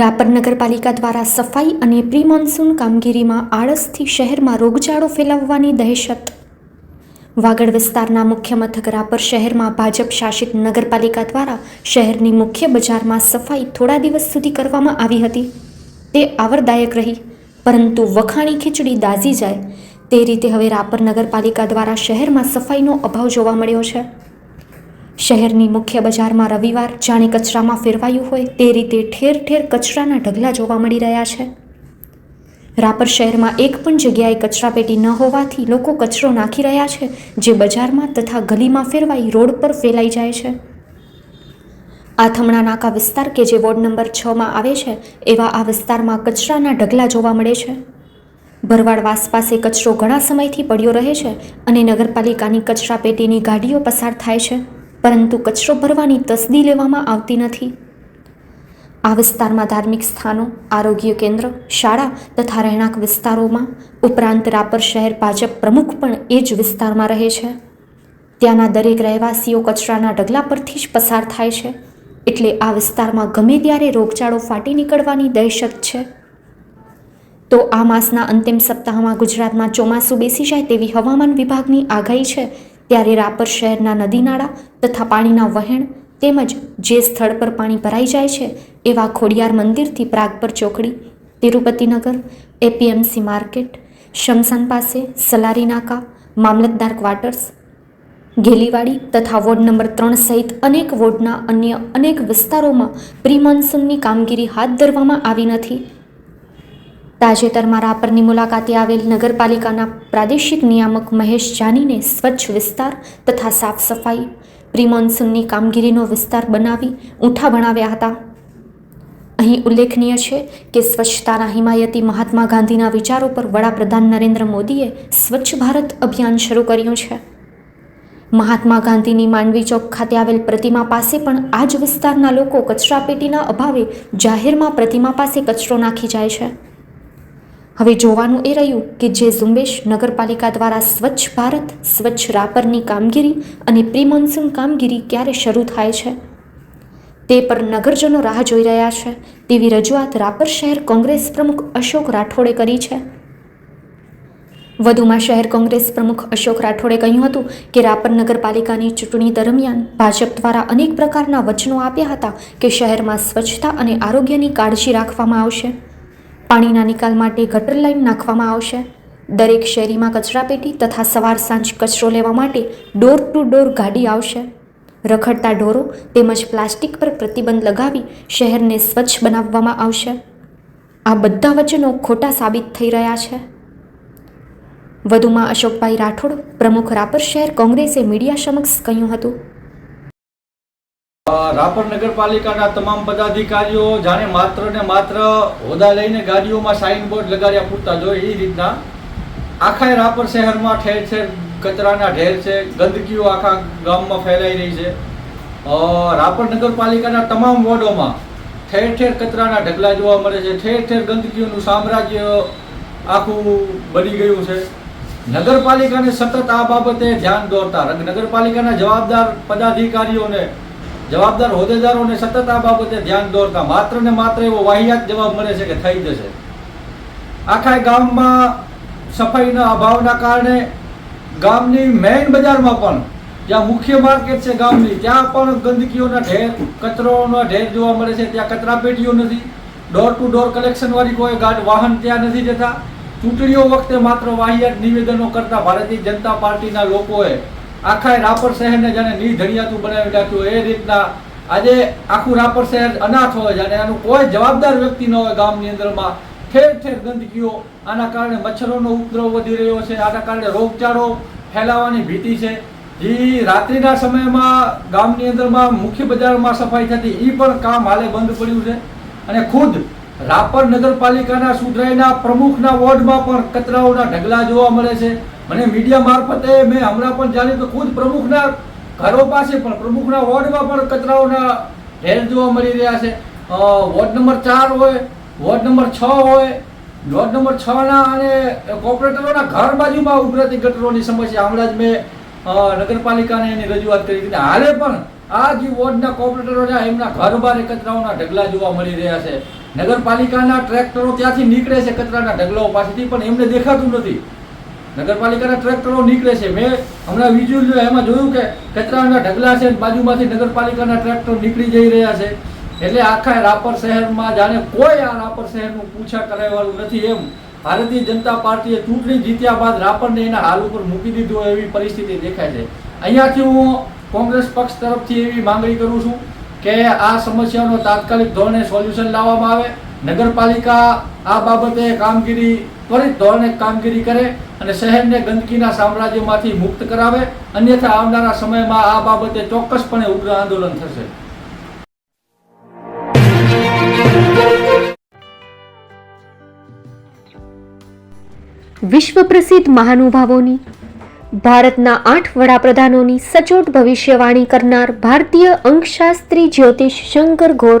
રાપર નગરપાલિકા દ્વારા સફાઈ અને પ્રી મોન્સૂન કામગીરીમાં આળસથી શહેરમાં રોગચાળો ફેલાવવાની દહેશત. વાગડ વિસ્તારના મુખ્ય મથક રાપર શહેરમાં ભાજપ શાસિત નગરપાલિકા દ્વારા શહેરની મુખ્ય બજારમાં સફાઈ થોડા દિવસ સુધી કરવામાં આવી હતી. તે આવરદાયક રહી, પરંતુ વખાણી ખીચડી દાઝી જાય. તે રીતે હવે રાપર નગરપાલિકા દ્વારા શહેરમાં સફાઈનો અભાવ જોવા મળ્યો છે. શહેરની મુખ્ય બજારમાં રવિવાર જાણે કચરામાં ફેરવાયું હોય તે રીતે ઠેર ઠેર કચરાના ઢગલા જોવા મળી રહ્યા છે. રાપર શહેરમાં એક પણ જગ્યાએ કચરાપેટી ન હોવાથી લોકો કચરો નાખી રહ્યા છે, જે બજારમાં તથા ગલીમાં ફેરવાઈ રોડ પર ફેલાઈ જાય છે. આથમણા નાકા વિસ્તાર કે જે વોર્ડ નંબર છમાં આવે છે, એવા આ વિસ્તારમાં કચરાના ઢગલા જોવા મળે છે. ભરવાડવાસ પાસે કચરો ઘણા સમયથી પડ્યો રહે છે અને નગરપાલિકાની કચરાપેટીની ગાડીઓ પસાર થાય છે. પરંતુ કચરો ભરવાની તસદી લેવામાં આવતી નથી. આ વિસ્તારમાં ધાર્મિક સ્થાનો, આરોગ્ય કેન્દ્ર, શાળા તથા રહેણાંક વિસ્તારોમાં ઉપરાંત રાપર શહેર ભાજપ પ્રમુખ પણ એ જ વિસ્તારમાં રહે છે. ત્યાંના દરેક રહેવાસીઓ કચરાના ઢગલા પરથી જ પસાર થાય છે. એટલે આ વિસ્તારમાં ગમે ત્યારે રોગચાળો ફાટી નીકળવાની દહેશત છે. તો આ માસના અંતિમ સપ્તાહમાં ગુજરાતમાં ચોમાસું બેસી જાય તેવી હવામાન વિભાગની આગાહી છે ત્યારે રાપર શહેરના નદી નાળા તથા પાણીના વહેણ તેમજ જે સ્થળ પર પાણી ભરાઈ જાય છે એવા ખોડિયાર મંદિરથી પ્રાગપર ચોકડી, તિરુપતિનગર, એપીએમસી માર્કેટ, શમશાન પાસે, સલારી નાકા, મામલતદાર ક્વાર્ટર્સ, ગેલીવાડી તથા વોર્ડ નંબર ત્રણ સહિત અનેક વોર્ડના અન્ય અનેક વિસ્તારોમાં પ્રી મોન્સૂનની કામગીરી હાથ ધરવામાં આવી નથી. તાજેતરમાં રાપરની મુલાકાતે આવેલ નગરપાલિકાના પ્રાદેશિક નિયામક મહેશ જાનીને સ્વચ્છ વિસ્તાર તથા સાફ સફાઈ પ્રી મોન્સૂનની કામગીરીનો વિસ્તાર બનાવી ઊંઠા ભણાવ્યા હતા. અહીં ઉલ્લેખનીય છે કે સ્વચ્છતાના હિમાયતી મહાત્મા ગાંધીના વિચારો પર વડાપ્રધાન નરેન્દ્ર મોદીએ સ્વચ્છ ભારત અભિયાન શરૂ કર્યું છે. મહાત્મા ગાંધીની માંડવી ચોક ખાતે આવેલ પ્રતિમા પાસે પણ આ જ વિસ્તારના લોકો કચરાપેટીના અભાવે જાહેરમાં પ્રતિમા પાસે કચરો નાખી જાય છે. હવે જોવાનું એ રહ્યું કે જે ઝુંબેશ નગરપાલિકા દ્વારા સ્વચ્છ ભારત, સ્વચ્છ રાપરની કામગીરી અને પ્રી મોન્સૂન કામગીરી ક્યારે શરૂ થાય છે? તે પર નગરજનો રાહ જોઈ રહ્યા છે તેવી રજૂઆત રાપર શહેર કોંગ્રેસ પ્રમુખ અશોક રાઠોડે કરી છે. વધુમાં શહેર કોંગ્રેસ પ્રમુખ અશોક રાઠોડે કહ્યું હતું કે રાપર નગરપાલિકાની ચૂંટણી દરમિયાન ભાજપ દ્વારા અનેક પ્રકારના વચનો આપ્યા હતા કે શહેરમાં સ્વચ્છતા અને આરોગ્યની કાળજી રાખવામાં આવશે. પાણીના નિકાલ માટે ગટર લાઈન નાખવામાં આવશે. દરેક શેરીમાં કચરાપેટી તથા સવાર સાંજ કચરો લેવા માટે ડોર ટુ ડોર ગાડી આવશે. રખડતા ઢોરો તેમજ પ્લાસ્ટિક પર પ્રતિબંધ લગાવી શહેરને સ્વચ્છ બનાવવામાં આવશે. આ બધા વચનો ખોટા સાબિત થઈ રહ્યા છે. વધુમાં અશોકભાઈ રાઠોડ, પ્રમુખ રાપર શહેર કોંગ્રેસે મીડિયા સમક્ષ કહ્યું હતું. રાપર નગરપાલિકાના તમામ પદાધિકારીઓ જાણે માત્ર ને માત્ર હોદા લઈને ગાડીઓમાં સાઇન બોર્ડ લગાડ્યા પૂરતા જોઈએ એ રીતના આખા રાપર શહેરમાં ઠેર ઠેર કચરાના ઢેર છે, ગંદકીઓ આખા ગામમાં ફેલાઈ રહી છે. રાપર નગરપાલિકાના તમામ વોર્ડોમાં ઠેર ઠેર કચરાના ઢગલા જોવા મળે છે. ઠેર ઠેર ગંદકીઓનું સામ્રાજ્ય આખું બની ગયું છે. નગરપાલિકાને સતત આ બાબતે ધ્યાન દોરતા નગરપાલિકાના જવાબદાર પદાધિકારીઓને જવાબદાર હોદ્દેદારોને સતત આ બાબતે ધ્યાન દોરતા માત્ર ને માત્ર એવો વાહિયાત જવાબ મળે છે કે થઈ જશે. આખા ગામમાં સફાઈના અભાવના કારણે ગામની મેઇન બજારમાં પણ, જ્યાં મુખ્ય માર્કેટ છે ગામની, ત્યાં પણ ગંદકીઓના ઢેર, કચરોના ઢેર જોવા મળે છે. ત્યાં કચરા પેટીઓ નથી. ડોર ટુ ડોર કલેક્શન વાળી કોઈ ગાડી, વાહન ત્યાં નથી જતા. ચૂંટણીઓ વખતે માત્ર વાહિયાત નિવેદનો કરતા ભારતીય જનતા પાર્ટીના લોકોએ આખા રાપર શહેરને જાણે નિધણિયાતું બનાવી નાખ્યું. એ રીતના આજે આખું રાપર શહેર અનાથ હોય જાણે આનું કોઈ જવાબદાર વ્યક્તિ ન હોય ગામની અંદરમાં. ઠેર ઠેર ગંદકીઓ. આના કારણે મચ્છરોનો ઉપદ્રવ વધી રહ્યો છે. આના કારણે રોગચાળો ફેલાવાની ભીતિ છે. જે, રાત્રિના સમયમાં ગામની અંદરમાં મુખ્ય બજારમાં સફાઈ થતી એ પણ કામ હાલે બંધ પડ્યું છે. અને ખુદ રાપર નગરપાલિકાના સુધરાઈના પ્રમુખના વોર્ડમાં પણ કચરાઓના ઢગલા જોવા મળે છે. મને મીડિયા મારફતે મેં હમણાં પણ જાણ્યું કે ખુદ પ્રમુખના ઘરો પાસે પણ, પ્રમુખના વોર્ડમાં પણ કચરાઓના ઢેર જોવા મળી રહ્યા છે. વોર્ડ નંબર ચાર હોય, વોર્ડ નંબર છ હોય, વોર્ડ નંબર છ ના અને કોર્પોરેટરોના ઘર બાજુમાં ઉભરાતી ગટરોની સમસ્યા. હમણાં જ મેં નગરપાલિકાને એની રજૂઆત કરી હતી. હાલે પણ આ જે વોર્ડના કોર્પોરેટરો એમના ઘર બારે કચરાઓના ઢગલા જોવા મળી રહ્યા છે. નગરપાલિકાના ટ્રેક્ટરો ત્યાંથી નીકળે છે કચરાના ઢગલાઓ પાસેથી પણ એમને દેખાતું નથી. નગરપાલિકાના ટ્રેક્ટરો નીકળે છે. મેં હમણાં વિઝ્યુઅલ એમાં જોયું કે કચરાના ઢગલા છે બાજુમાંથી નગરપાલિકાના ટ્રેક્ટર નીકળી જઈ રહ્યા છે. એટલે આખા રાપર શહેરમાં જાણે કોઈ આ રાપર શહેરનું પૂછા કરાવવાનું નથી એમ. ભારતીય જનતા પાર્ટીએ ચૂંટણી જીત્યા બાદ રાપરને એના હાલ ઉપર મૂકી દીધું એવી પરિસ્થિતિ દેખાય છે. અહીંયાથી હું કોંગ્રેસ પક્ષ તરફથી એવી માંગણી કરું છું કે આ સમસ્યાનો તાત્કાલિક ધોરણે સોલ્યુશન લાવવામાં આવે. નગરપાલિકા આ બાબતે કામગીરી ત્વરિત ધોરણે કામગીરી કરે અને શહેરને ગંદકીના સામ્રાજ્યમાંથી મુક્ત કરાવે, અન્યથા આવનારા સમયમાં આ બાબતે ચોક્કસપણે ઉગ્ર આંદોલન થશે. વિશ્વ પ્રસિદ્ધ મહાનુભાવોની, ભારતના આઠ વડાપ્રધાનોની સચોટ ભવિષ્યવાણી કરનાર ભારતીય અંકશાસ્ત્રી જ્યોતિષ શંકર ઘોર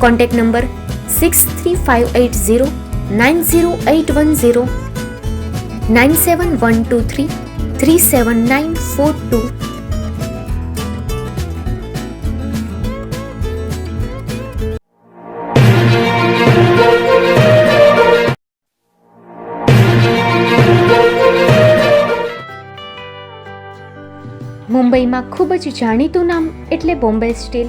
Contact number six three five eight zero nine zero eight one zero nine seven one two three three seven nine four two મુંબઈમાં ખૂબ જ જાણીતું નામ એટલે બોમ્બે સ્ટીલ.